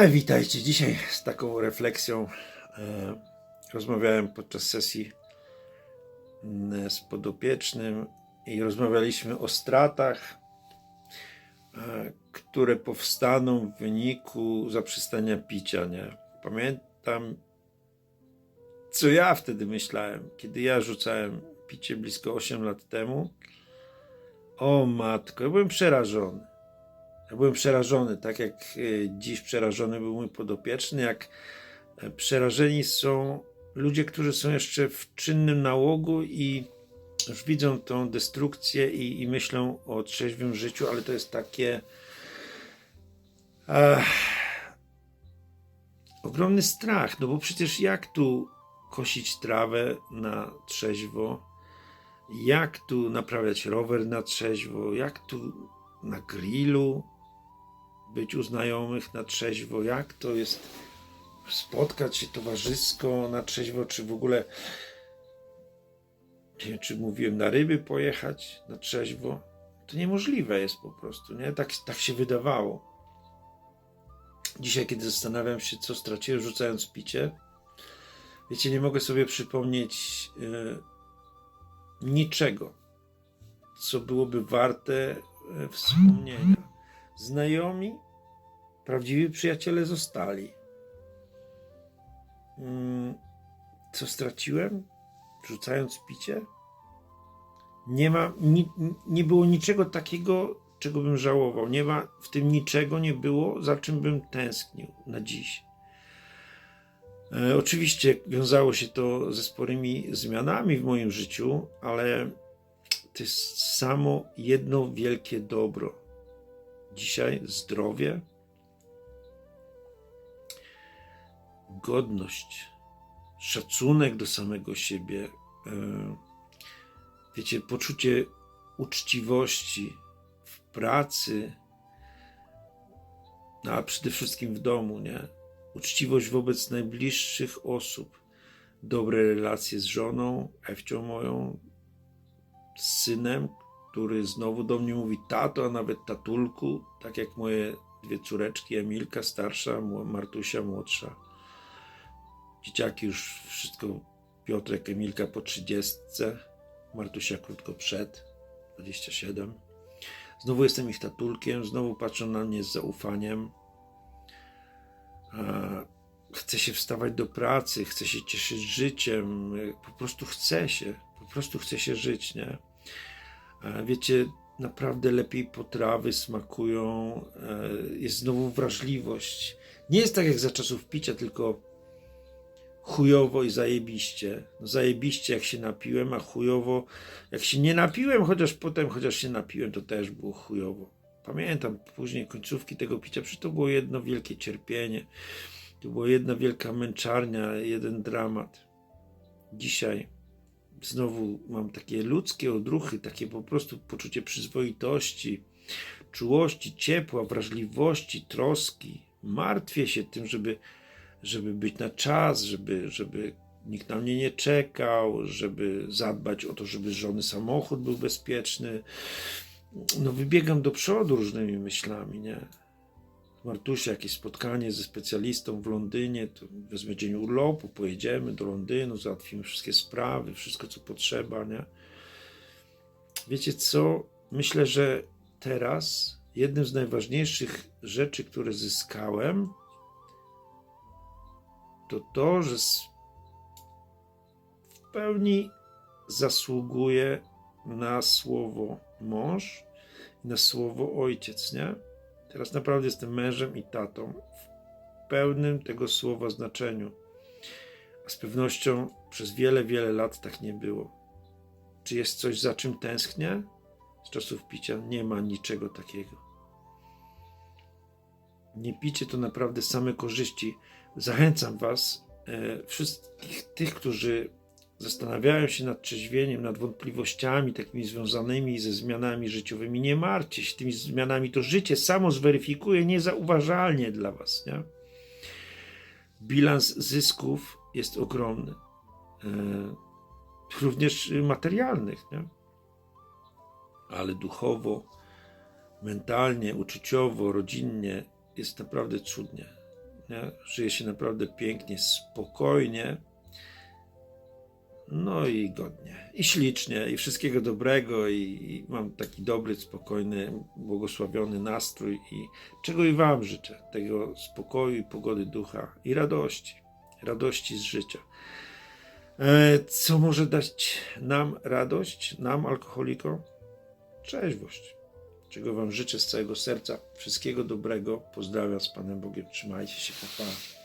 A witajcie. Dzisiaj z taką refleksją e, rozmawiałem podczas sesji mm, z podopiecznym i rozmawialiśmy o stratach, e, które powstaną w wyniku zaprzestania picia. Nie? Pamiętam, co ja wtedy myślałem, kiedy ja rzucałem picie blisko 8 lat temu. O matko, ja byłem przerażony. Ja byłem przerażony, tak jak e, dziś przerażony był mój podopieczny, jak e, przerażeni są ludzie, którzy są jeszcze w czynnym nałogu i już widzą tą destrukcję i, i myślą o trzeźwym życiu, ale to jest takie ogromny strach, no bo przecież jak tu kosić trawę na trzeźwo, jak tu naprawiać rower na trzeźwo, jak tu na grillu być u znajomych na trzeźwo, jak to jest spotkać się towarzysko na trzeźwo, czy w ogóle nie wiem, czy mówiłem na ryby pojechać na trzeźwo. To niemożliwe jest po prostu, nie? Tak, tak się wydawało. Dzisiaj, kiedy zastanawiam się, co straciłem rzucając picie, wiecie, nie mogę sobie przypomnieć e, niczego, co byłoby warte e, wspomnienia. Znajomi, prawdziwi przyjaciele zostali. Mm, Co straciłem, rzucając picie? Nie ma, ni, nie było niczego takiego, czego bym żałował. Nie ma w tym niczego nie było, za czym bym tęsknił na dziś. E, oczywiście wiązało się to ze sporymi zmianami w moim życiu, ale to jest samo jedno wielkie dobro. Dzisiaj zdrowie, godność, szacunek do samego siebie, e, wiecie, poczucie uczciwości w pracy, no, a przede wszystkim w domu, nie? Uczciwość wobec najbliższych osób, dobre relacje z żoną, Ewcią moją, z synem, który znowu do mnie mówi tato, a nawet tatulku, tak jak moje dwie córeczki, Emilka starsza, Martusia młodsza. Dzieciaki już wszystko, Piotrek, Emilka po trzydziestce, Martusia krótko przed, 27. Znowu jestem ich tatulkiem, znowu patrzą na mnie z zaufaniem. Chcę się wstawać do pracy, chcę się cieszyć życiem, po prostu chcę się, po prostu chcę się żyć, nie? Wiecie, naprawdę lepiej potrawy smakują, e, jest znowu wrażliwość. Nie jest tak jak za czasów picia, tylko chujowo i zajebiście. No zajebiście jak się napiłem, a chujowo jak się nie napiłem, chociaż potem, chociaż się napiłem, to też było chujowo. Pamiętam później końcówki tego picia, przecież to było jedno wielkie cierpienie. To była jedna wielka męczarnia, jeden dramat. Dzisiaj znowu mam takie ludzkie odruchy, takie po prostu poczucie przyzwoitości, czułości, ciepła, wrażliwości, troski. Martwię się tym, żeby, żeby być na czas, żeby, żeby nikt na mnie nie czekał, żeby zadbać o to, żeby żony samochód był bezpieczny. No, wybiegam do przodu różnymi myślami, nie? Martusia, jakieś spotkanie ze specjalistą w Londynie, to wezmę dzień urlopu, pojedziemy do Londynu, załatwimy wszystkie sprawy, wszystko co potrzeba, nie? Wiecie co? Myślę, że teraz jednym z najważniejszych rzeczy, które zyskałem, to to, że w pełni zasługuję na słowo mąż i na słowo ojciec, nie? Teraz naprawdę jestem mężem i tatą w pełnym tego słowa znaczeniu. A z pewnością przez wiele, wiele lat tak nie było. Czy jest coś, za czym tęsknię? Z czasów picia nie ma niczego takiego. Nie picie to naprawdę same korzyści. Zachęcam Was, e, wszystkich tych, którzy zastanawiają się nad trzeźwieniem, nad wątpliwościami takimi związanymi ze zmianami życiowymi. Nie martwcie się tymi zmianami, to życie samo zweryfikuje niezauważalnie dla Was. Nie? Bilans zysków jest ogromny, e, również materialnych, nie? ale duchowo, mentalnie, uczuciowo, rodzinnie jest naprawdę cudnie. Nie? Żyje się naprawdę pięknie, spokojnie. No i godnie, i ślicznie, i wszystkiego dobrego, i, i mam taki dobry, spokojny, błogosławiony nastrój. I czego i Wam życzę: tego spokoju i pogody ducha i radości, radości z życia. E, Co może dać nam radość, nam, alkoholikom? Trzeźwość. Czego Wam życzę z całego serca. Wszystkiego dobrego. Pozdrawiam z Panem Bogiem. Trzymajcie się, pa, pa.